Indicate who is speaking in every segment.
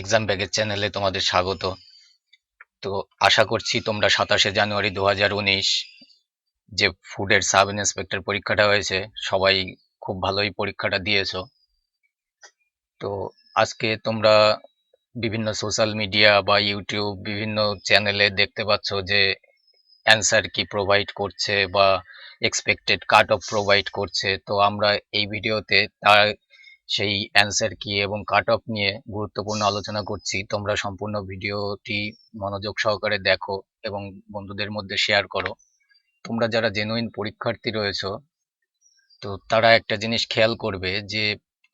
Speaker 1: Exam ব্যাগের চ্যানেলে তোমাদের স্বাগত। তো আশা করছি তোমরা সাতাশে জানুয়ারি দু হাজার উনিশ যে ফুডের সাব ইন্সপেক্টর পরীক্ষাটা হয়েছে, সবাই খুব ভালোই পরীক্ষাটা দিয়েছ। তো আজকে তোমরা বিভিন্ন সোশ্যাল মিডিয়া বা ইউটিউব বিভিন্ন চ্যানেলে দেখতে পাচ্ছ যে অ্যান্সার কি প্রোভাইড করছে বা এক্সপেক্টেড কাট অফ প্রোভাইড করছে। তো আমরা এই ভিডিওতে তার সেই অ্যান্সার কি এবং কাট অফ নিয়ে গুরুত্বপূর্ণ আলোচনা করছি। তোমরা সম্পূর্ণ ভিডিওটি মনোযোগ সহকারে দেখো এবং বন্ধুদের মধ্যে শেয়ার করো। তোমরা যারা জেনুইন পরীক্ষার্থী রয়েছো, তো তারা একটা জিনিস খেয়াল করবে যে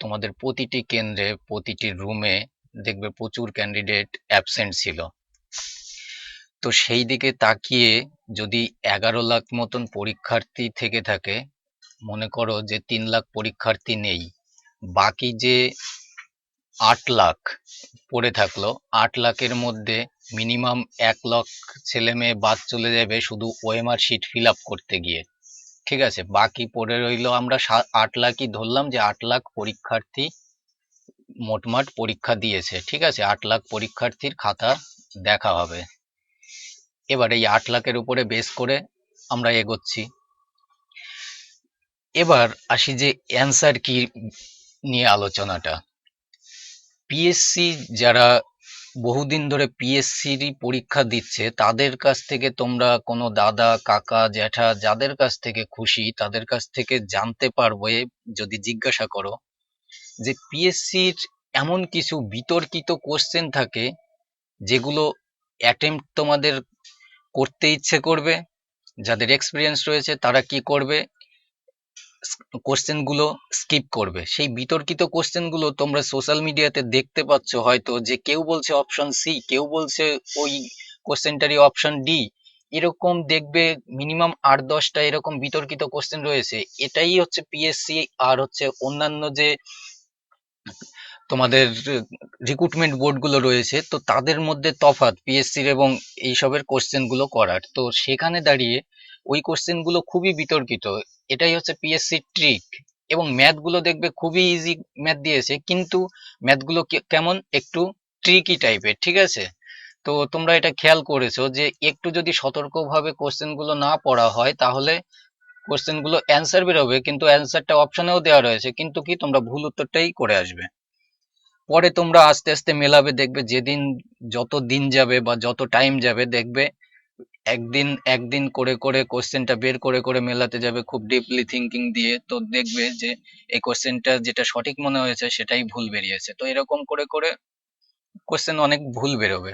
Speaker 1: তোমাদের প্রতিটি কেন্দ্রে, প্রতিটি রুমে দেখবে প্রচুর ক্যান্ডিডেট অ্যাবসেন্ট ছিল। তো সেই দিকে তাকিয়ে যদি এগারো লাখ মতন পরীক্ষার্থী থেকে থাকে, মনে করো যে তিন লাখ পরীক্ষার্থী নেই। বাকি যে আট লাখ পড়ে থাকল, আট লাখের মধ্যে মিনিমাম এক লাখ ছেলে মেয়ে বাদ চলে যাবে শুধু ওএমআর শিট ফিল আপ করতে গিয়ে। ঠিক আছে? বাকি পড়ে রইল আমরা আট লাখই ধরলাম যে আট লাখ পরীক্ষার্থী মোটমাট পরীক্ষা দিয়েছে। ঠিক আছে? আট লাখ পরীক্ষার্থীর খাতা দেখা হবে। এবার এই আট লাখের উপরে বেস করে আমরা এগোচ্ছি। এবার আসি যে অ্যান্সার কি নিয়ে আলোচনাটা। পিএসসি যারা বহুদিন ধরে পিএসসিরই পরীক্ষা দিচ্ছে, তাদের কাছ থেকে তোমরা কোনো দাদা, কাকা, জ্যাঠা যাদের কাছ থেকে খুশি, তাদের কাছ থেকে জানতে পারবে, যদি জিজ্ঞাসা করো, যে পিএসসির এমন কিছু বিতর্কিত কোশ্চেন থাকে, যেগুলো অ্যাটেম্প তোমাদের করতে ইচ্ছে করবে, যাদের এক্সপিরিয়েন্স রয়েছে তারা কি করবে কোশ্চেনগুলো স্কিপ করবে। সেই বিতর্কিত কোশ্চেনগুলো তোমরা সোশ্যাল মিডিয়াতে দেখতে পাচ্ছ হয়তো যে কেউ বলছে অপশন সি কেউ বলছে ওই কোশ্চেনটারই অপশন ডি এরকম দেখবে মিনিমাম আট দশটা এরকম বিতর্কিত কোশ্চেন রয়েছে। এটাই হচ্ছে পিএসসি আর হচ্ছে অন্যান্য যে তোমাদের রিক্রুটমেন্ট বোর্ডগুলো রয়েছে, তো তাদের মধ্যে তফাৎ পিএসসির এবং এইসবের কোশ্চেনগুলো করার। তো সেখানে দাঁড়িয়ে ওই কোশ্চেনগুলো খুবই বিতর্কিত। এটাই হচ্ছে পিএসসি ট্রিক এবং ম্যাথগুলো দেখবে খুবই ইজি ম্যাথ দিয়েছে, কিন্তু ম্যাথগুলো কে- কেমন? একটু ট্রিকি টাইপের ঠিক আছে? তো তোমরা এটা খেয়াল করেছ যে একটু যদি সতর্কভাবে কোশ্চেনগুলো না পড়া হয়, তাহলে কোশ্চেনগুলো অ্যান্সার বেরোবে, কিন্তু অ্যান্সারটা অপশনেও দেওয়া রয়েছে, কিন্তু কি? তোমরা ভুল উত্তরটাই করে আসবে। পরে তোমরা আস্তে আস্তে মেলাবে, দেখবে যেদিন যত দিন যাবে বা যত টাইম যাবে, দেখবে একদিন একদিন করে করে কোশ্চেনটা বের করে করে মেলাতে যাবে খুব ডিপলি থিঙ্কিং দিয়ে। তো দেখবে যে এই কোশ্চেনটা যেটা সঠিক মনে হয়েছে সেটাই ভুল বেরিয়েছে। তো এরকম করে করে কোশ্চেন অনেক ভুল বেরোবে।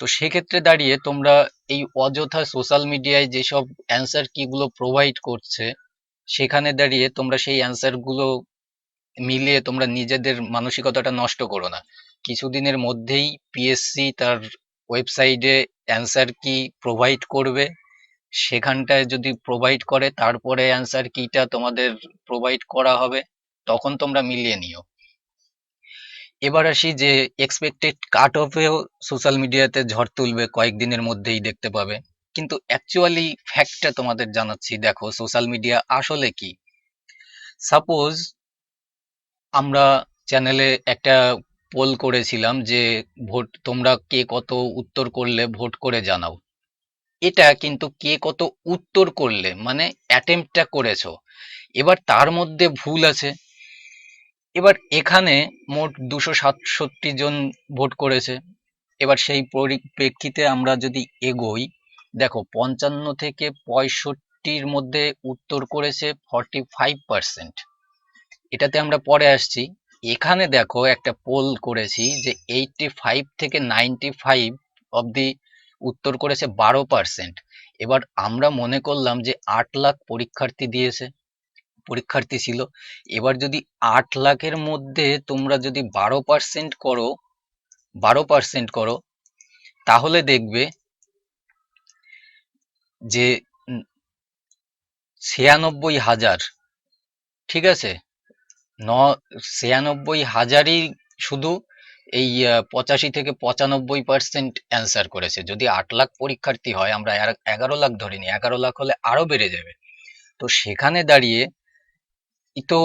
Speaker 1: তো সেক্ষেত্রে দাঁড়িয়ে তোমরা এই অযথা সোশ্যাল মিডিয়ায় যেসব অ্যান্সার কিগুলো প্রোভাইড করছে, সেখানে দাঁড়িয়ে তোমরা সেই অ্যান্সারগুলো মিলিয়ে তোমরা নিজেদের মানসিকতাটা নষ্ট করো না। কিছুদিনের মধ্যেই পিএসসি তার ওয়েবসাইটে অ্যান্সার কি প্রোভাইড করবে। সেখানটায় যদি প্রোভাইড করে, তারপরে অ্যান্সার কিটা তোমাদের প্রোভাইড করা হবে, তখন তোমরা মিলিয়ে নিও। এবার আসি যে এক্সপেক্টেড কাট অফেও সোশ্যাল মিডিয়াতে ঝড় তুলবে, কয়েকদিনের মধ্যেই দেখতে পাবে। কিন্তু অ্যাকচুয়ালি ফ্যাক্টটা তোমাদের জানাচ্ছি, দেখো সোশ্যাল মিডিয়া আসলে কি? সাপোজ আমরা চ্যানেলে একটা পোল করেছিলাম যে ভোট, তোমরা কে কত উত্তর করলে ভোট করে জানাও। এটা কিন্তু কে কত উত্তর করলে মানে অ্যাটেম্পটা করেছ। এবার তার মধ্যে ভুল আছে। এবার এখানে মোট দুশো সাতষট্টি জন ভোট করেছে। এবার সেই পরিপ্রেক্ষিতে আমরা যদি এগোই, দেখো পঞ্চান্ন থেকে পঁয়ষট্টির মধ্যে উত্তর করেছে ফর্টি ফাইভ পার্সেন্ট এটাতে আমরা পরে আসছি। এখানে দেখো একটা পোল করেছি যে এইটটি ফাইভ থেকে নাইনটি ফাইভ অবধি উত্তর করেছে বারো পার্সেন্ট এবার আমরা মনে করলাম যে আট লাখ পরীক্ষার্থী দিয়েছে, পরীক্ষার্থী ছিল। এবার যদি আট লাখের মধ্যে তোমরা যদি বারো পার্সেন্ট করো, বারো পার্সেন্ট করো, তাহলে দেখবে যে ছিয়ানব্বই হাজার, ঠিক আছে? ন, ছিয়ানব্বই হাজারই শুধু এই পঁচাশি থেকে পঁচানব্বই পার্সেন্ট অ্যান্সার করেছে। যদি আট লাখ পরীক্ষার্থী হয়, আমরা এগারো লাখ ধরিনি এগারো লাখ হলে আরও বেড়ে যাবে। তো সেখানে দাঁড়িয়ে তো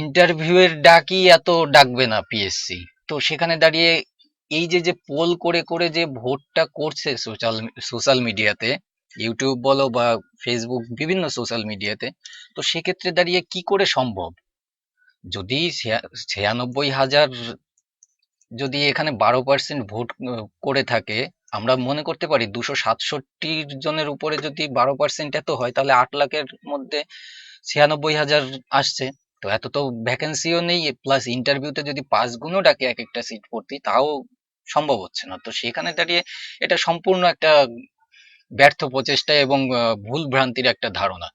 Speaker 1: ইন্টারভিউ এর ডাকই এত ডাকবে না পিএসসি তো সেখানে দাঁড়িয়ে এই যে যে পোল করে করে যে ভোটটা করছে সোশ্যাল সোশ্যাল মিডিয়াতে ইউটিউব বলো বা ফেসবুক বিভিন্ন সোশ্যাল মিডিয়াতে তো সেক্ষেত্রে দাঁড়িয়ে কি করে সম্ভব? যদি ছিয়া- ছিয়ানব্বই হাজার যদি এখানে বারো পার্সেন্ট ভোট করে থাকে আমরা মনে করতে পারি দুশো সাতষট্টি জনের উপরে যদি বারো পার্সেন্ট এত হয় তাহলে আট লাখের মধ্যে ছিয়ানব্বই হাজার আসছে। তো এত তো ভ্যাকেন্সিও নেই প্লাস ইন্টারভিউতে যদি পাঁচ গুণও ডাকে এক একটা সিট ভর্তি তাও সম্ভব হচ্ছে না। তো সেখানে দাঁড়িয়ে এটা সম্পূর্ণ একটা ব্যর্থ প্রচেষ্টা এবং ভুল ভ্রান্তির একটা ধারণা।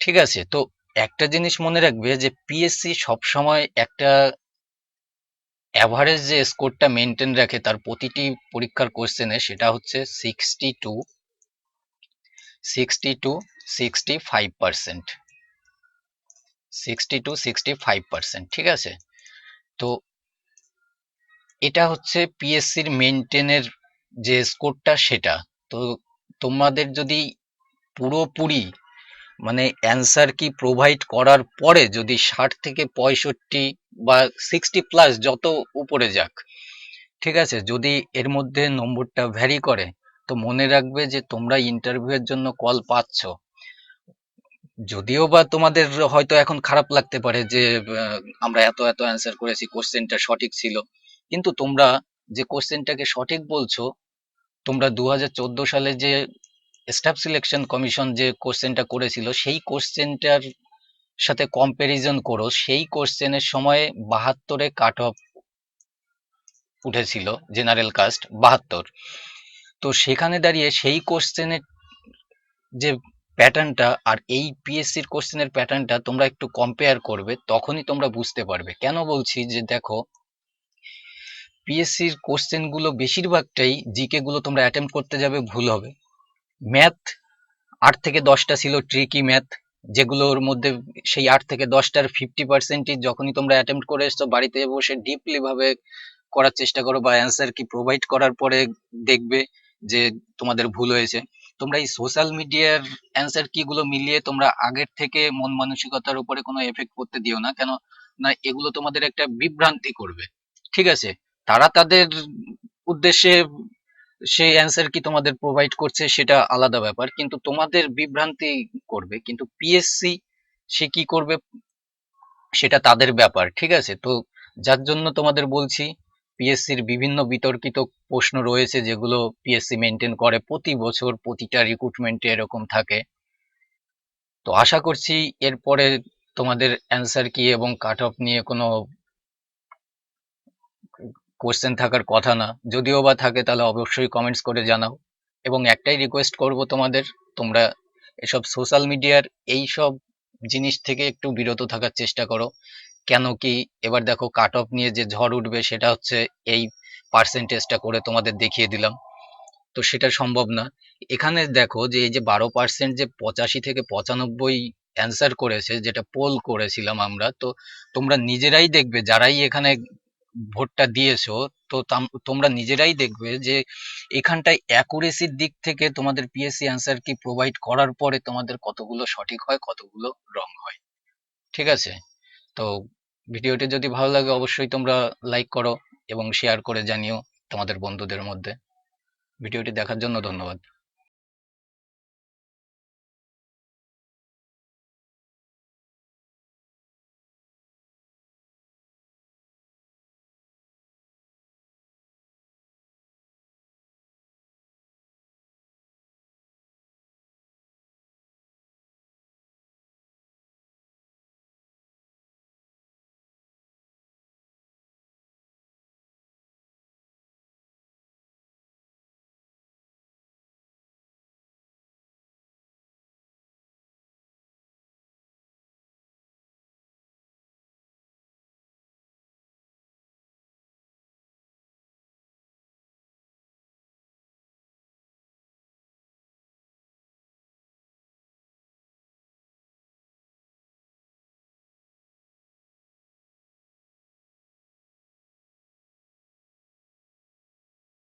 Speaker 1: ঠিক আছে তো একটা জিনিস মনে রাখবে যে পিএসসি সবসময় একটা অ্যাভারেজ যে স্কোরটা মেনটেন রাখে তার প্রতিটি পরীক্ষার কোশ্চেনে সেটা হচ্ছে sixty two sixty two sixty five percent sixty two sixty five percent ঠিক আছে? তো এটা হচ্ছে পিএসসির মেনটেনের যে স্কোরটা সেটা। তো তোমাদের যদি পুরোপুরি মানে অ্যান্সার কি প্রোভাইড করার পরে যদি ষাট থেকে পঁয়ষট্টি বা সিক্সটি প্লাস যত উপরে যাক, ঠিক আছে? যদি এর মধ্যে নম্বরটা ভ্যারি করে, তো মনে রাখবে যে তোমরা ইন্টারভিউয়ের জন্য কল পাচ্ছ। যদিও বা তোমাদের হয়তো এখন খারাপ লাগতে পারে যে আমরা এত এত অ্যান্সার করেছি কোশ্চেনটা সঠিক ছিল। কিন্তু তোমরা যে কোশ্চেনটাকে সঠিক বলছো, তোমরা দু হাজার চোদ্দ সালে যে স্টাফ সিলেকশন কমিশন যে কোশ্চেনটা করেছিল, সেই কোশ্চেনটার সাথে কম্প্যারিজন করো, সেই কোশ্চেনের সময় বাহাত্তরে কাট অফ উঠেছিল জেনারেল কাস্ট বাহাত্তর। তো সেখানে দাঁড়িয়ে সেই কোশ্চেনের যে প্যাটার্নটা আর এই পিএসসির কোশ্চেনের প্যাটার্নটা তোমরা একটু কম্পেয়ার করবে, তখনই তোমরা বুঝতে পারবে। কেন বলছি যে দেখো পিএসসির কোশ্চেনগুলো বেশিরভাগটাই জিকে গুলো তোমরা অ্যাটেম্প করতে যাবে, ভুল হবে। ম্যাথ, আট থেকে দশটা ছিল ট্রিকি ম্যাথ, যেগুলোর মধ্যে সেই আট থেকে দশটার ফিফটি পার্সেন্টই যখনই তোমরা অ্যাটেম্প করে এসছো বাড়িতে বসে ডিপলি ভাবে করার চেষ্টা করো বা অ্যান্সার কি প্রোভাইড করার পরে দেখবে যে তোমাদের ভুল হয়েছে। তোমরা এই সোশ্যাল মিডিয়ার অ্যান্সার কি গুলো মিলিয়ে তোমরা আগের থেকে মন মানসিকতার উপরে কোনো এফেক্ট করতে দিও না, কেন না এগুলো তোমাদের একটা বিভ্রান্তি করবে। ঠিক আছে? তারা তাদের উদ্দেশ্যে সেই অ্যান্সার কি তোমাদের প্রোভাইড করছে সেটা আলাদা ব্যাপার। কিন্তু তোমাদের বিভ্রান্তি করবে, কিন্তু পিএসসি সে কি করবে সেটা তাদের ব্যাপার, ঠিক আছে? তো যার জন্য তোমাদের বলছি পিএসসির বিভিন্ন বিতর্কিত প্রশ্ন রয়েছে যেগুলো পিএসসি মেনটেন করে প্রতি বছর, প্রতিটা রিক্রুটমেন্টে এরকম থাকে। তো আশা করছি এরপরে তোমাদের অ্যান্সার কি এবং কাট অফ নিয়ে কোনো কোশ্চেন থাকার কথা না। যদিও বা থাকে, তাহলে অবশ্যই কমেন্টস করে জানাও। এবং একটাই রিকোয়েস্ট করব তোমাদের, তোমরা এসব সোশ্যাল মিডিয়ার এই সব জিনিস থেকে একটু বিরত থাকার চেষ্টা করো। কেন কি, এবার দেখো কাট অফ নিয়ে যে ঝড় উঠবে, সেটা হচ্ছে এই পার্সেন্টেজটা করে তোমাদের দেখিয়ে দিলাম। তো সেটা সম্ভব না। এখানে দেখো যে, এই যে বারো পার্সেন্ট যে পঁচাশি থেকে পঁচানব্বই অ্যান্সার করেছে, যেটা পোল করেছিলাম আমরা, তো তোমরা নিজেরাই দেখবে, যারাই এখানে ভোটটা দিয়েছ, তো তোমরা নিজেরাই দেখবে যে এখানটায় অ্যাকুরেসির দিক থেকে তোমাদের পিএসসি অ্যান্সার কি প্রোভাইড করার পরে তোমাদের কতগুলো সঠিক হয়, কতগুলো রং হয়। ঠিক আছে? তো ভিডিওটি যদি ভালো লাগে অবশ্যই তোমরা লাইক করো এবং শেয়ার করে জানিও তোমাদের বন্ধুদের মধ্যে। ভিডিওটি দেখার জন্য ধন্যবাদ।